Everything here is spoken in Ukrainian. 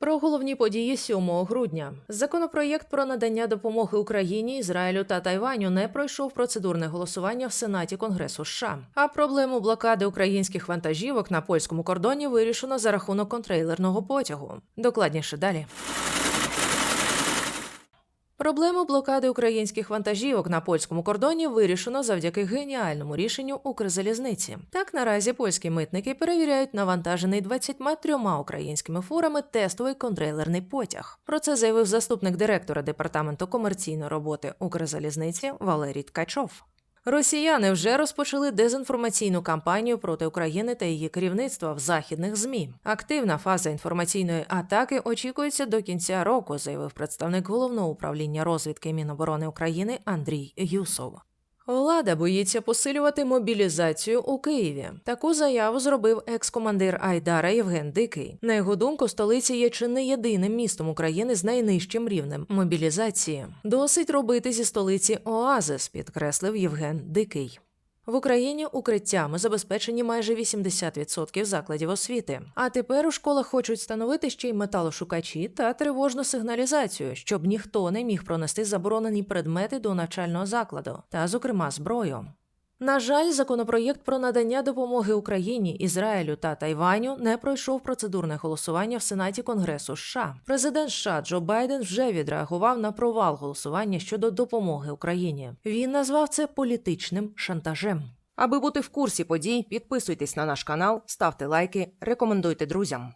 Про головні події 7 грудня. Законопроєкт про надання допомоги Україні, Ізраїлю та Тайваню не пройшов процедурне голосування в Сенаті Конгресу США. А проблему блокади українських вантажівок на польському кордоні вирішено за рахунок контрейлерного потягу. Докладніше далі. Проблему блокади українських вантажівок на польському кордоні вирішено завдяки геніальному рішенню Укрзалізниці. Так наразі польські митники перевіряють навантажений 23 українськими фурами тестовий контрейлерний потяг. Про це заявив заступник директора департаменту комерційної роботи Укрзалізниці Валерій Ткачов. Росіяни вже розпочали дезінформаційну кампанію проти України та її керівництва в західних змі. Активна фаза інформаційної атаки очікується до кінця року, заявив представник головного управління розвідки Міноборони України Андрій Юсов. Влада боїться посилювати мобілізацію у Києві. Таку заяву зробив екс-командир Айдара Євген Дикий. На його думку, столиця є чи не єдиним містом України з найнижчим рівнем мобілізації. Досить робити зі столиці оазис, підкреслив Євген Дикий. В Україні укриттями забезпечені майже 80% закладів освіти. А тепер у школах хочуть встановити ще й металошукачі та тривожну сигналізацію, щоб ніхто не міг пронести заборонені предмети до навчального закладу, та, зокрема, зброю. На жаль, законопроєкт про надання допомоги Україні, Ізраїлю та Тайваню не пройшов процедурне голосування в Сенаті Конгресу США. Президент США Джо Байден вже відреагував на провал голосування щодо допомоги Україні. Він назвав це політичним шантажем. Аби бути в курсі подій, підписуйтесь на наш канал, ставте лайки, рекомендуйте друзям.